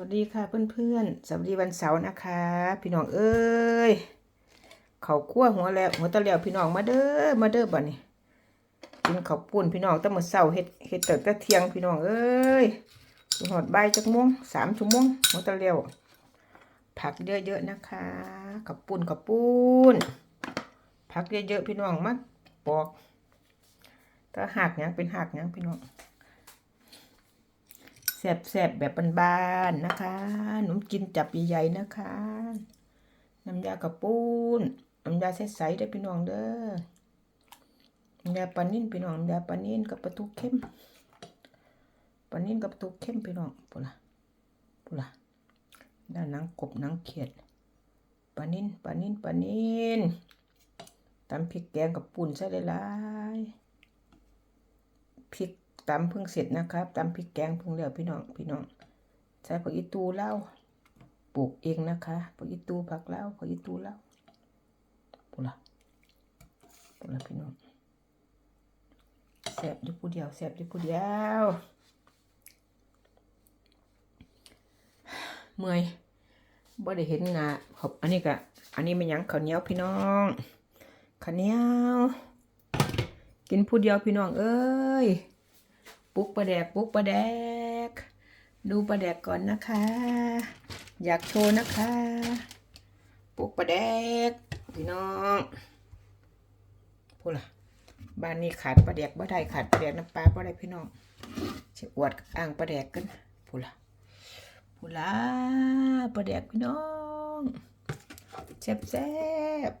วัสดีค่ะเพื่อนๆ สวัสดีวันเสาร์นะคะ พี่น้องเอ้ยเขาวคั่วหัวแล้วหัวตะแล้วพี่น้องมาเด้อมาเด้อบ่นี่กินข้าวปุ้นพี่น้องตั้งมื้อเช้าเฮ็ดเฮ็ดเตั้งแต่เทียงพี่น้องเอ้ยหอดบ่ายจักโมงสามชั่วโมงหัวตะแล้วผักเยอะๆนะคะข้าวปุ้นข้าวปุ้นผักเยอะๆพี่น้องมาปอกถ้าหักหยังเป็นหักหยังพี่น้อง แซ่บๆ แบบบานๆ นะคะหนมกินจับใหญ่ๆ นะคะ น้ำยากระปูนน้ำยาใสๆได้พี่น้องเด้อ น้ำยาปลานิ่นพี่น้อง น้ำยาปลานิ่นกับปลาทูเข้ม ปลานิ่นกับปลาทูเข้มพี่น้องปุ่นละปุ่นละด้านนังกบนังเขียด ปลานิ่นปลานิ่นปลานิ่นตำพริกแกงกับปุ่นใส่หลายๆพริก ตำเพิ่งเสร็จนะครับตำพริกแกงเพิ่งเหลือพี่น้องพี่น้องใส่ผักอีตูเล่าปลูกเองนะคะผักอีตูผักเล่าผักอีตูเล่าปุละปุละพี่น้องแสบอยู่ผู้เดียวแสบอยู่ผู้เดียวเมื่อยบ่ได้เห็นหนะขอบอันนี้ก็อันนี้มันยังข้าวเหนียวพี่น้องข้าวเหนียว กินผู้เดียวพี่น้องเอ้ย ปุ๊กปลาแดกปุ๊กปลาแดก ดูปลาแดกก่อนนะคะ อยากโชว์นะคะ ปุ๊กปลาแดกพี่น้องพูดล่ะบ้านนี้ขาดปลาแดกบ่ได้ขาดปลาแดกน้ำปลาบ่ได้พี่น้องจะอวดอ่างปลาแดกกันพูดล่ะพูดล่ะปลาแดกพี่น้องแซ่บแซ่บ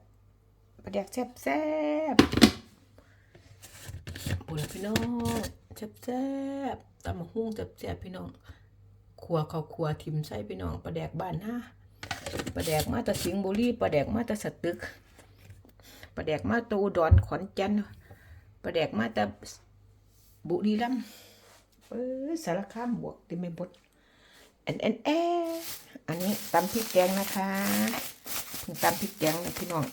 ปลาแดกแซ่บแซ่บพูดล่ะพี่น้อง แซ่บแซบตำมะฮุ่งแซ่บแซ่บพี่น้องขัวเขาวขัวทิมใส่พี่น้องปลาแดกบ้านนะปลาแดกมาแตะสิงบุรีปลาแดกมาแตะสตึกปลาแดกมาตะอุดรขอนแก่นปลาแดกมาแตะบุรีรัมย์เออสารคามบวกติไม่บดแอนแอนแออันนี้ตำพริกแกงนะคะตำพริกแกงนะพี่น้อง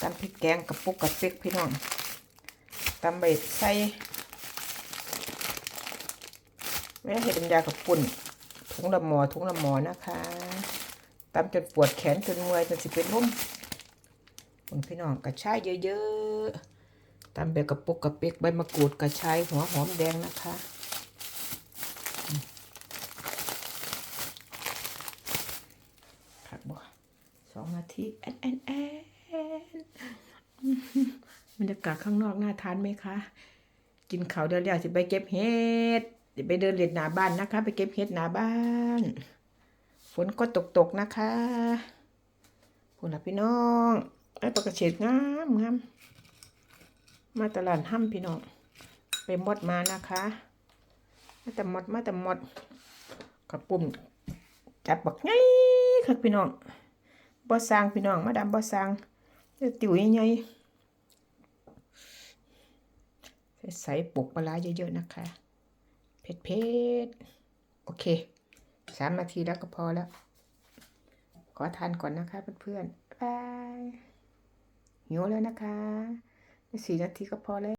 ตำพริกแกงกับปุกกับเป๊กพี่น้องตำใบใส่ ม่เห็ดน้ำยากับปุ่นถุงละหมอถุงละหมอนะคะตำจนปวดแขนจนเมื่อยจนสิเป็นลมคุณพี่น้องกระชายเยอะๆตำแบบกระปุกกระเปกใบมะกรูดกระชายหัวหอมแดงนะคะผักบัวสองนาทีแอนแอนแอนบรรยากาศข้างนอกน่าทานไหมคะ กินข้าวเดี๋ยวเรียกจะไปเก็บเห็ด จะไปเดินเล่นหน้าบ้านนะคะ ไปเก็บเห็ดหน้าบ้าน ฝนก็ตกตกนะคะพูดละพี่น้องไอ้ปลากระเฉดงามงามมาตลาดห้ำพี่น้อง ไปหมดมานะคะมาแต่หมดมาแต่หมดกระปุ่มจับบักไงค่ะพี่น้องบ่สางพี่น้องมาดามบ่สางเดี๋ยวติ๋วใหญ่ใส่ปลูกปลาร้าเยอะๆนะคะ เผ็ดๆโอเคสามนาทีแล้วก็พอแล้ว ขอทานก่อนนะคะเพื่อนๆบายหิวแล้วนะคะสี่นาทีก็พอแล้ว